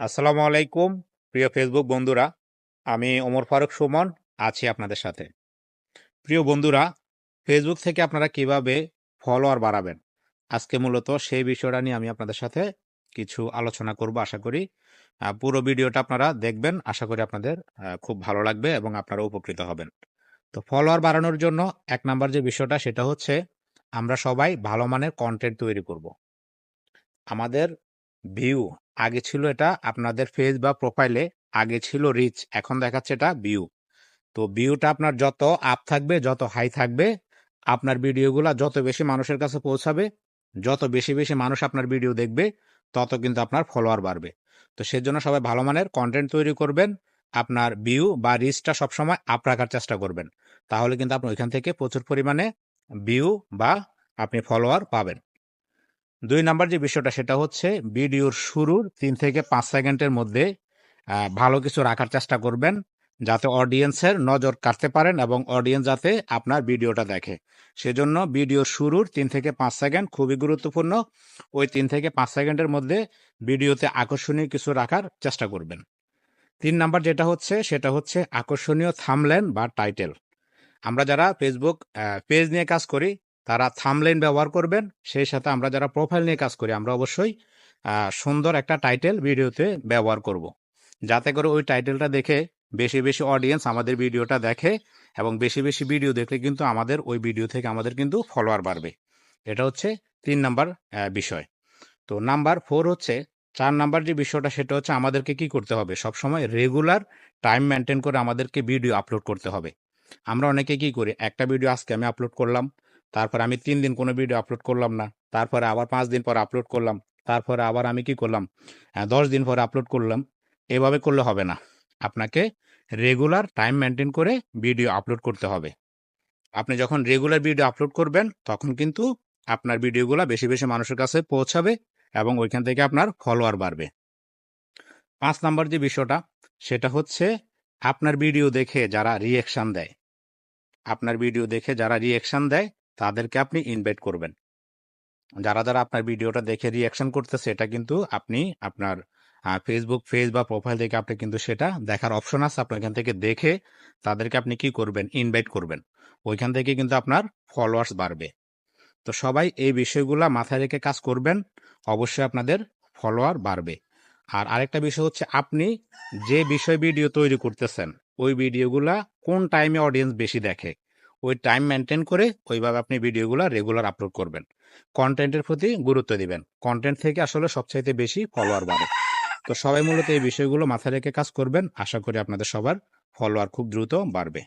আসসালামু আলাইকুম, প্রিয় ফেসবুক বন্ধুরা। আমি ওমর ফারুক সুমন, আছি আপনাদের সাথে। প্রিয় বন্ধুরা ফেসবুক থেকে আপনারা কীভাবে ফলোয়ার বাড়াবেন? আজকে মূলত সেই বিষয়টা নিয়ে আমি আপনাদের সাথে কিছু আলোচনা করব, আশা করি। পুরো ভিডিওটা আপনারা দেখবেন, আশা করি আপনাদের খুব ভালো লাগবে এবং আপনারা উপকৃত হবেন। তো ফলোয়ার বাড়ানোর জন্য এক নাম্বার যে বিষয়টা, সেটা হচ্ছে আমরা সবাই ভালো মানের কন্টেন্ট তৈরি করব। আমাদের ভিউ আগে ছিল এটা আপনাদের ফেজ বা প্রোফাইলে আগে ছিল রিচ এখন দেখাচ্ছে এটা ভিউ তো ভিউটা আপনার যত আপ থাকবে, যত হাই থাকবে, আপনার ভিডিওগুলো যত বেশি মানুষের কাছে পৌঁছাবে, যত বেশি বেশি মানুষ আপনার ভিডিও দেখবে, তত কিন্তু আপনার ফলোয়ার বাড়বে। তো সেজন্য সবাই ভালো মানের কন্টেন্ট তৈরি করবেন, আপনার ভিউ বা রিচটা সবসময় আপ রাখার চেষ্টা করবেন। তাহলে কিন্তু আপনি ওইখান থেকে প্রচুর পরিমাণে ভিউ বা আপনি ফলোয়ার পাবেন। দুই নাম্বার যে বিষয়টা, সেটা হচ্ছে ভিডিওর শুরুর তিন থেকে পাঁচ সেকেন্ডের মধ্যে ভালো কিছু রাখার চেষ্টা করবেন যাতে অডিয়েন্সের নজর কাটতে পারেন এবং অডিয়েন্স যাতে আপনার ভিডিওটা দেখে। সেজন্য ভিডিওর শুরুর তিন থেকে পাঁচ সেকেন্ড খুবই গুরুত্বপূর্ণ। ওই তিন থেকে পাঁচ সেকেন্ডের মধ্যে ভিডিওতে আকর্ষণীয় কিছু রাখার চেষ্টা করবেন। তিন নাম্বার যেটা হচ্ছে, সেটা হচ্ছে আকর্ষণীয় থামলেন বা টাইটেল। আমরা যারা ফেসবুক পেজ নিয়ে কাজ করি তারা থামলেন ব্যবহার করবেন। সেই সাথে আমরা যারা প্রোফাইল নিয়ে কাজ করি, আমরা অবশ্যই সুন্দর একটা টাইটেল ভিডিওতে ব্যবহার করব। যাতে করে ওই টাইটেলটা দেখে বেশি বেশি অডিয়েন্স আমাদের ভিডিওটা দেখে এবং বেশি বেশি ভিডিও দেখলে কিন্তু আমাদের ওই ভিডিও থেকে আমাদের কিন্তু ফলোয়ার বাড়বে। এটা হচ্ছে তিন নাম্বার বিষয়। তো নাম্বার ফোর হচ্ছে, চার নাম্বার যে বিষয়টা সেটা হচ্ছে আমাদেরকে কি করতে হবে? সবসময় রেগুলার টাইম মেনটেন করে আমাদেরকে ভিডিও আপলোড করতে হবে। আমরা অনেকে কি করি, একটা ভিডিও আজকে আমি আপলোড করলাম তারপরে আমি তিন দিন কোনো ভিডিও আপলোড করলাম না। তারপরে আবার পাঁচ দিন পর আপলোড করলাম। তারপরে আবার আমি কি করলাম? দশ দিন পর আপলোড করলাম। এভাবে করলে হবে না। আপনাকে রেগুলার টাইম মেনটেন করে ভিডিও আপলোড করতে হবে। আপনি যখন রেগুলার ভিডিও আপলোড করবেন, তখন কিন্তু আপনার ভিডিওগুলো বেশি বেশি মানুষের কাছে পৌঁছাবে এবং ওইখান থেকে আপনার ফলোয়ার বাড়বে। পাঁচ নাম্বার যে বিষয়টা, সেটা হচ্ছে আপনার ভিডিও দেখে যারা রিয়েকশন দেয়। আপনার ভিডিও দেখে যারা রিয়েকশন দেয় তাদেরকে আপনি ইনভাইট করবেন। যারা যারা আপনার ভিডিওটা দেখে রিয়াকশন করতেছে এটা কিন্তু আপনি আপনার ফেসবুক পেজ বা প্রোফাইল থেকে আপনি কিন্তু সেটা দেখার অপশন আছে আপনি এখান থেকে দেখে তাদেরকে আপনি কি করবেন? ইনভাইট করবেন। ওইখান থেকে কিন্তু আপনার ফলোয়ার্স বাড়বে। তো সবাই এই বিষয়গুলো মাথায় রেখে কাজ করবেন, অবশ্যই আপনাদের ফলোয়ার বাড়বে। আর আরেকটা বিষয় হচ্ছে আপনি যে বিষয় ভিডিও তৈরি করতেছেন, ওই ভিডিওগুলা কোন টাইমে অডিয়েন্স বেশি দেখে? ওই টাইম মেনটেন করে ওইভাবে আপনি ভিডিওগুলো রেগুলার আপলোড করবেন। কন্টেন্টের প্রতি গুরুত্ব দিবেন। কন্টেন্ট থেকে আসলে সবচাইতে বেশি ফলোয়ার বাড়ে। তো সবাই মূলত এই বিষয়গুলো মাথায় রেখে কাজ করবেন। আশা করি আপনাদের সবার ফলোয়ার খুব দ্রুত বাড়বে।